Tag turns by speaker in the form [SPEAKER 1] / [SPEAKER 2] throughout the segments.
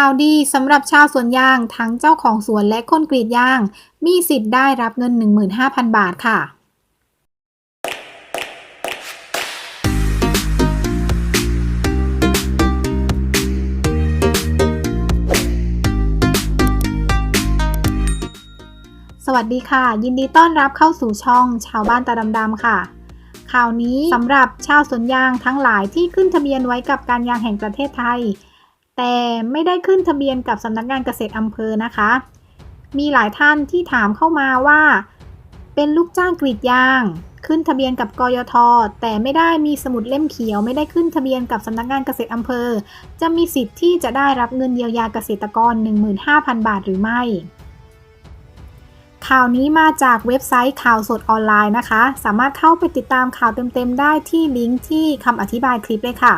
[SPEAKER 1] ข่าวดีสำหรับชาวสวนยางทั้งเจ้าของสวนและคนกรีดยาง มีสิทธิ์ได้รับเงิน 15,000 บาทค่ะสวัสดีค่ะ ยินดีต้อนรับเข้าสู่ช่องชาวบ้านตาดำๆค่ะ ข่าวนี้สำหรับชาวสวนยางทั้งหลายที่ขึ้นทะเบียนไว้กับการยางแห่งประเทศไทย แต่ไม่ได้ขึ้นทะเบียนกับสำนักงานเกษตรอำเภอนะคะ มีหลายท่านที่ถามเข้ามาว่า เป็นลูกจ้างกรีดยาง ขึ้นทะเบียนกับกยท แต่ไม่ได้มีสมุดเล่มเขียว ไม่ได้ขึ้นทะเบียนกับสำนักงานเกษตรอำเภอ จะมีสิทธิ์ที่จะได้รับเงินเยียวยาเกษตรกร 15,000 บาทหรือไม่ข่าวนี้มาจากเว็บไซต์ข่าวสดออนไลน์นะคะ สามารถเข้าไปติดตามข่าวเต็มๆได้ที่ลิงก์ที่คำอธิบายคลิปเลยค่ะ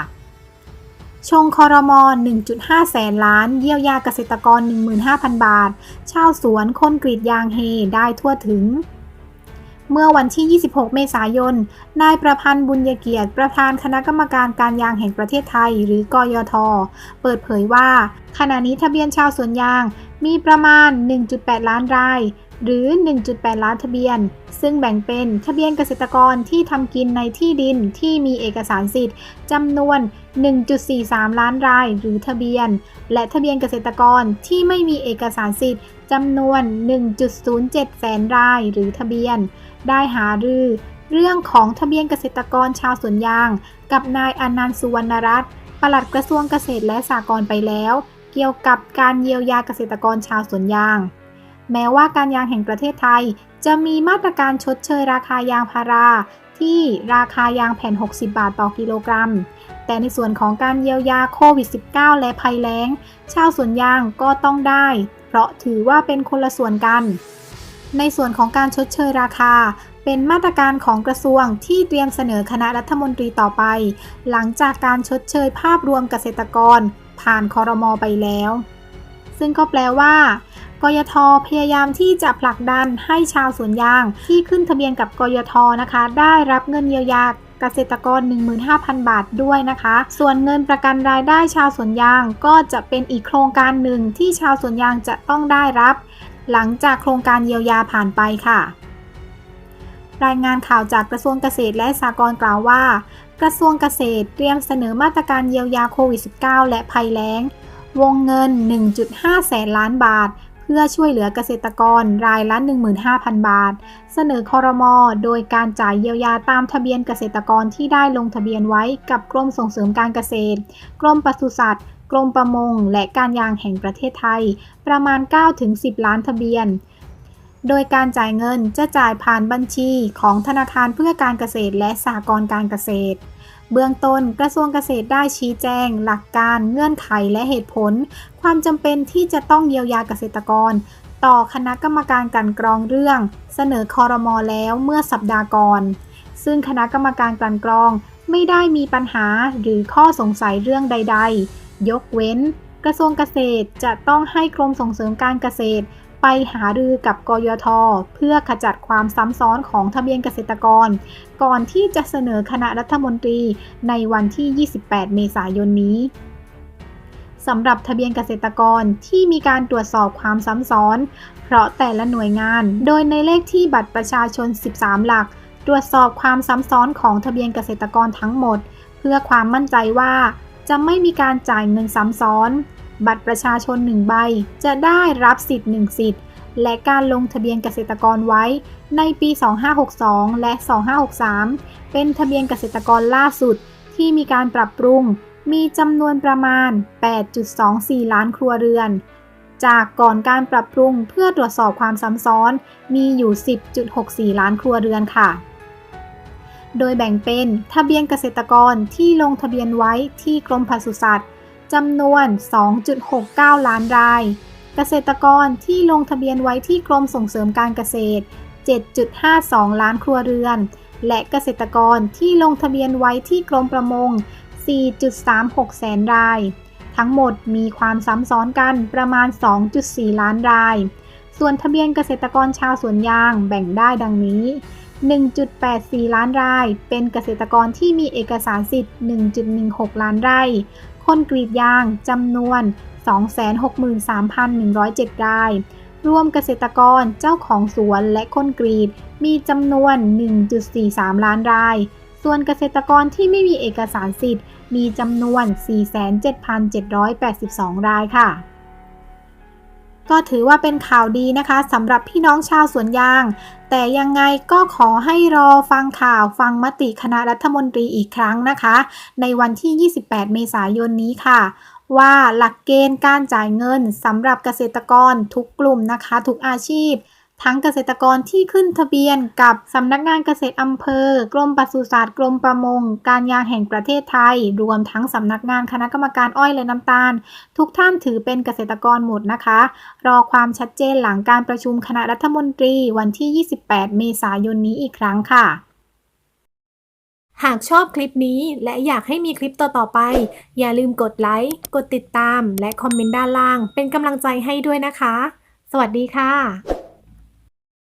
[SPEAKER 1] ชงคอรมอ1.5 แสนล้าน เยียวยาเกษตรกร 15,000 บาท ชาวสวนคนกรีดยางเฮได้ทั่วถึง เมื่อวันที่ 26 เมษายน นายประพันธ์บุญยเกียรติประธานคณะกรรมการการยางแห่งประเทศไทย หรือกยท เปิดเผยว่า ขณะนี้ทะเบียนชาวสวนยางมีประมาณ 1.8 ล้านราย หรือ 1.8 ล้านทะเบียน ซึ่งแบ่งเป็นทะเบียนเกษตรกรที่ทำกินในที่ดินที่มีเอกสารสิทธิ์จำนวน 1.43 ล้านรายหรือทะเบียน และทะเบียนเกษตรกรที่ไม่มีเอกสารสิทธิ์จำนวน 1.07 แสนรายหรือทะเบียน ได้หารือเรื่องของทะเบียนเกษตรกรชาวสวนยาง กับนายอนันต์สุวรรณรัตน์ปลัดกระทรวงเกษตรและสหกรณ์ไปแล้ว เกี่ยวกับการเยียวยาเกษตรกรชาวสวนยาง แม้ว่าการยางแห่งประเทศไทย จะมีมาตรการชดเชยราคายางพารา ที่ราคายางแผ่น 60 บาทต่อกิโลกรัม แต่ในส่วนของการเยียวยาโควิด -19 และภัยแล้ง ชาวสวนยางก็ต้องได้ เพราะถือว่าเป็นคนละส่วนกัน ในส่วนของการชดเชยราคาเป็นมาตรการของกระทรวงที่เตรียมเสนอคณะรัฐมนตรีต่อไป หลังจากการชดเชยภาพรวมเกษตรกร ผ่านคอรมอไปแล้ว ซึ่งก็แปลว่า กยทพยายามที่จะผลักดันให้ชาวสวนยางที่ขึ้นทะเบียนกับกยทนะคะ ได้รับเงินเยียวยาเกษตรกร 15,000 บาทด้วยนะคะ ส่วนเงินประกันรายได้ชาวสวนยางก็จะเป็นอีกโครงการหนึ่งที่ชาวสวนยางจะต้องได้รับ หลังจากโครงการเยียวยาผ่านไปค่ะ รายงานข่าวจากกระทรวงเกษตรและสหกรณ์กล่าวว่า กระทรวงเกษตรเตรียมเสนอมาตรการเยียวยาโควิด -19 และภัยแล้ง วงเงิน 1.5 แสนล้านบาท พื่อช่วยเหลือเกษตรกรรายละ 15,000 บาท เสนอคอรมอโดยการจ่ายเยียวยาตามทะเบียนเกษตรกรที่ได้ลงทะเบียนไว้กับกรมส่งเสริมการเกษตร กรมปศุสัตว์ กรมประมง และการยางแห่งประเทศไทย ประมาณ 9-10 ล้านทะเบียน โดยการจ่ายเงินจะจ่ายผ่านบัญชีของธนาคารเพื่อการเกษตรและสหกรณ์การเกษตร เบื้องต้นกระทรวงเกษตรได้ชี้แจง หลักการเงื่อนไขและเหตุผล ความจำเป็นที่จะต้องเยียวยาเกษตรกร ต่อคณะกรรมการกันกรองเรื่อง เสนอคอรมอแล้วเมื่อสัปดาห์ก่อน ซึ่งคณะกรรมการกันกรองไม่ได้มีปัญหาหรือข้อสงสัยเรื่องใด ๆ ยกเว้น กระทรวงเกษตรจะต้องให้กรมส่งเสริมการเกษตร ไปหารือกับกยท เพื่อขจัดความซ้ำซ้อนของทะเบียนเกษตรกร ก่อนที่จะเสนอคณะรัฐมนตรีในวันที่ 28 เมษายนนี้สำหรับทะเบียนเกษตรกรที่มีการตรวจสอบความซ้ำซ้อน เพราะแต่ละหน่วยงาน โดยในเลขที่บัตรประชาชน 13 หลัก ตรวจสอบความซ้ำซ้อนของทะเบียนเกษตรกรทั้งหมด เพื่อความมั่นใจว่าจะไม่มีการจ่ายเงินซ้ำซ้อน บัตรประชาชน 1 ใบ จะได้รับสิทธิ์ 1 สิทธิ์ และการลงทะเบียนเกษตรกรไว้ ในปี 2562 และ 2563 เป็นทะเบียนเกษตรกรล่าสุดที่มีการปรับปรุง มีจำนวนประมาณ 8.24 ล้านครัวเรือน จากก่อนการปรับปรุงเพื่อตรวจสอบความซ้ำซ้อน มีอยู่ 10.64 ล้านครัวเรือนค่ะโดยแบ่งเป็นทะเบียนเกษตรกรที่ลงทะเบียนไว้ที่กรมปศุสัตว์ จำนวน 2.69 ล้านราย เกษตรกรที่ลงทะเบียนไว้ที่กรมส่งเสริมการเกษตร 7.52 ล้านครัวเรือน และเกษตรกรที่ลงทะเบียนไว้ที่กรมประมง 4.36 แสนราย ทั้งหมดมีความซ้ำซ้อนกันประมาณ 2.4 ล้านราย ส่วนทะเบียนเกษตรกรชาวสวนยางแบ่งได้ดังนี้ 1.84 ล้านราย เป็นเกษตรกรที่มีเอกสารสิทธิ์ 1.16 ล้านไร่ คนกรีดยางจำนวน 263,107 ราย รวมเกษตรกรเจ้าของสวนและคนกรีดมีจำนวน 1.43 ล้านราย ส่วนเกษตรกรที่ไม่มีเอกสารสิทธิ์ มีจำนวน 47,782 รายค่ะ ก็ถือว่าเป็นข่าวดีนะคะสำหรับพี่น้องชาวสวนยาง แต่ยังไงก็ขอให้รอฟังข่าวฟังมติคณะรัฐมนตรีอีกครั้งนะคะ ในวันที่ 28 เมษายนนี้ค่ะ ว่าหลักเกณฑ์การจ่ายเงินสำหรับเกษตรกรทุกกลุ่มนะคะ ทุกอาชีพ ทั้งเกษตรกรที่ขึ้นทะเบียนกับสำนักงานเกษตรอำเภอ กรมปศุสัตว์ กรมประมง การยางแห่งประเทศไทย รวมทั้งสำนักงานคณะกรรมการอ้อยและน้ำตาล ทุกท่านถือเป็นเกษตรกรหมดนะคะ รอความชัดเจนหลังการประชุมคณะรัฐมนตรีวันที่ 28 เมษายนนี้อีกครั้งค่ะ
[SPEAKER 2] หากชอบคลิปนี้และอยากให้มีคลิปต่อๆไป อย่าลืมกดไลค์ กดติดตาม และคอมเมนต์ด้านล่าง เป็นกำลังใจให้ด้วยนะคะ สวัสดีค่ะ